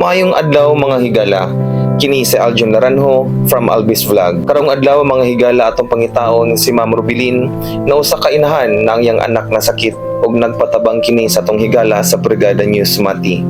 Maayong adlaw mga higala. Kini si Aljun Laranjo from Albis Vlog. Karong adlaw mga higala atong pangitaon si Ma'am Rubilin na usa ka inahan na ang iyang anak na sakit ug nagpatabang kini sa atong higala sa Brigada News Mati.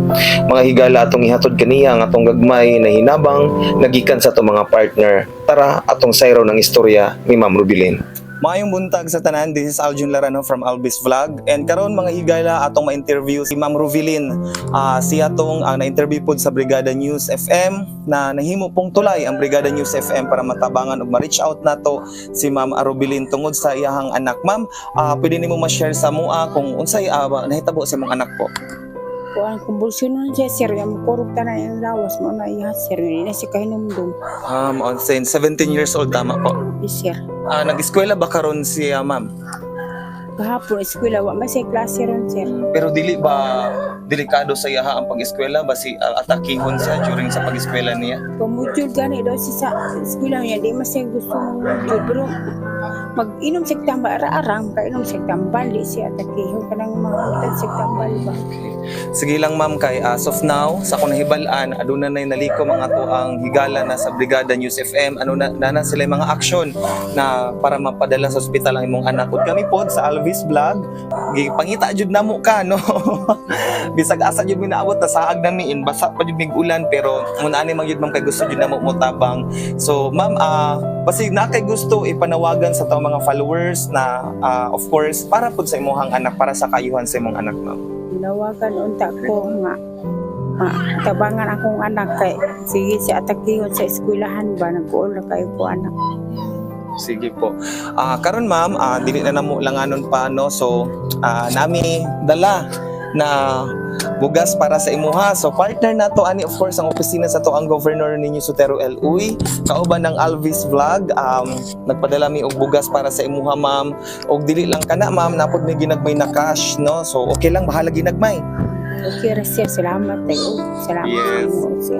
Mga higala atong ihatod kaniya ang atong gagmay na hinabang nagikan sa atong mga partner. Tara atong sayro ng istorya ni Ma'am Rubilin. Maayong buntag sa tanan, this is Aljun Larano from Albis Vlog. And karon mga higala atong ma-interview si Ma'am Ruvilin. Ah, siya tong ang na-interview pod sa Brigada News FM na nahimo pong tulay ang Brigada News FM para matabangan ug ma-reach out nato si Ma'am Rubilin tungod sa iyahang anak. Ma'am, ah, pwede nimo ma-share sa mua kung unsay ah, nahitabo sa imong anak po. Kuan kumbulsyon nun siya sir, yung kurog na yung lawas mo na iya sir, yun na si kahinumdum. Um, on 17 years old tama po. Sir, Ah, nag-eskwela ba karon siya, ma'am? kahapon eskwela wa may sa klase ron sir. Pero dili ba delikado sa iyaha ang pag-eskwela ba si uh, atakihon siya during sa pag-eskwela niya? Pamudjud gani daw siya sa eskwela niya, di siya gusto mong mudjud. Pero mag-inom siya tamba, ara-arang, kainom siya tambal, di siya takihon ka nang mahutan siya tambal ba. Sige lang ma'am kay as of now sa akong nahibalan aduna nay naliko mga to ang higala na sa Brigada News FM ano na, na, na sila mga aksyon na para mapadala sa ospital ang imong anak. Ug kami pod sa Alvis Vlog gipangita jud namo ka no? Bisag asa jud minaabot na saag nami basa pa jud mig ulan pero mun ani man jud ma'am kay gusto jud namo mo tabang. So ma'am ah basi na kay gusto ipanawagan sa taong mga followers na ah, of course para pod sa imong anak para sa kayuhan sa imong anak ma'am Nawagan unta ko nga ah, tabangan akong anak kay sige siya atakihon sa eskwelahan ba nag-uol na kayo ko anak. Sige po. Ah, karon ma'am, ah, dili na namo langanon pa no. So, ah, nami dala na bugas para sa imuha. So partner na to ani of course ang opisina sa to ang governor ninyo Sotero Luy. Kauban ng Alvis Vlog, um, nagpadala mi og bugas para sa imuha ma'am. Og dili lang kana ma'am, napod mi ginagmay na cash no. So okay lang bahala ginagmay. Okay ra sir, salamat tayo. Salamat Yes. sir.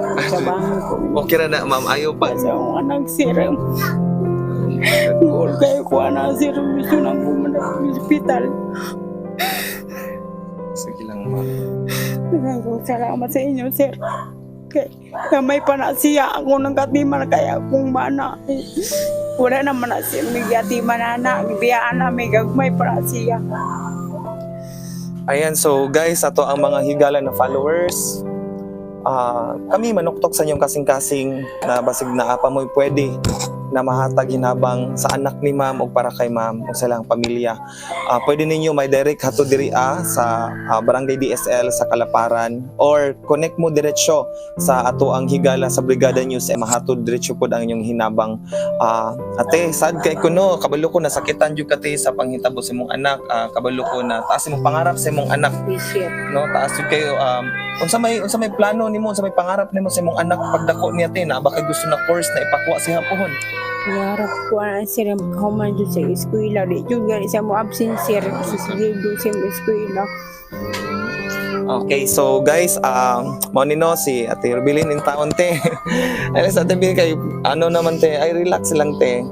Ko. Okay ra na ma'am, ayo pa. Sa anak sir. Ngol kayo ko anak sir. Gusto nang pumunta sa hospital. Sige lang ma'am. Maraming salamat sa inyo, sir. Kay, na siya ako ng katima na kaya akong mana. Wala naman na siya. May katima na na. May biyaan na. May gagmay pa na siya. Ayan, so guys, ato ang mga higala na followers. Ah, kami manuktok sa inyong kasing-kasing na basig na apa mo pwede na mahatag hinabang sa anak ni ma'am o para kay ma'am o sa lang pamilya. Ah, pwede ninyo may direct hato diri ah, sa ah, Barangay DSL sa Kalaparan or connect mo diretsyo sa ato ang higala sa Brigada News e mahatod diretsyo pod ang inyong hinabang. Ah, ate, sad kay kuno kabalo ko nasakitan jud kate sa panghitabo sa imong anak. Ah, kabalo ko na taas imong pangarap sa imong anak no taas yun kayo um unsa may unsa may plano nimo unsa may pangarap nimo sa imong anak pagdako niya tin na baka gusto na course na ipakuha si hapohon Yarap ko na sir. Makahuman doon sa eskwela. Di yun gani siya mo absent sir. Sige doon sa eskwela. okay so guys um mo nino si Ate Rubilin in taon te sa Ate Rubilin kay ano naman te ay relax lang te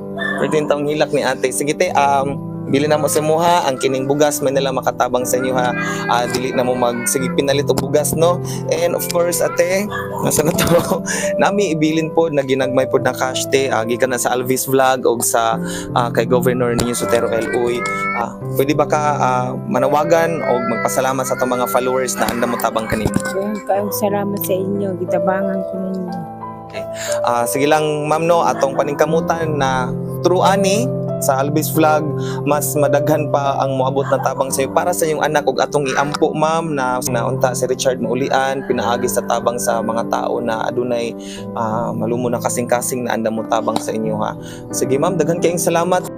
13 taong hilak ni ate sige te um Bili na mo sa muha, ang kining bugas may nila makatabang sa inyo ha. Ah, dili na mo mag sige pinalit og bugas no. And of course ate, nasa na to? Nami ibilin po na ginagmay po na cash te, uh, gikan na sa Alvis Vlog og sa ah, kay Governor ninyo Sotero Luy. Ah, pwede ba ka ah, manawagan o magpasalamat sa atong mga followers na andam mo tabang kanina? Kaya kayong salamat sa inyo. Gitabangan ko ninyo. Ah, sige lang ma'am no, atong paningkamutan na true ani sa Alvis Vlog mas madaghan pa ang moabot na tabang sa para sa iyong anak ug atong iampo ma'am na naunta si Richard Maulian pinaagi sa tabang sa mga tao na adunay ah, malumo na kasing-kasing na andam mo tabang sa inyo ha. Sige ma'am, daghan kayong salamat.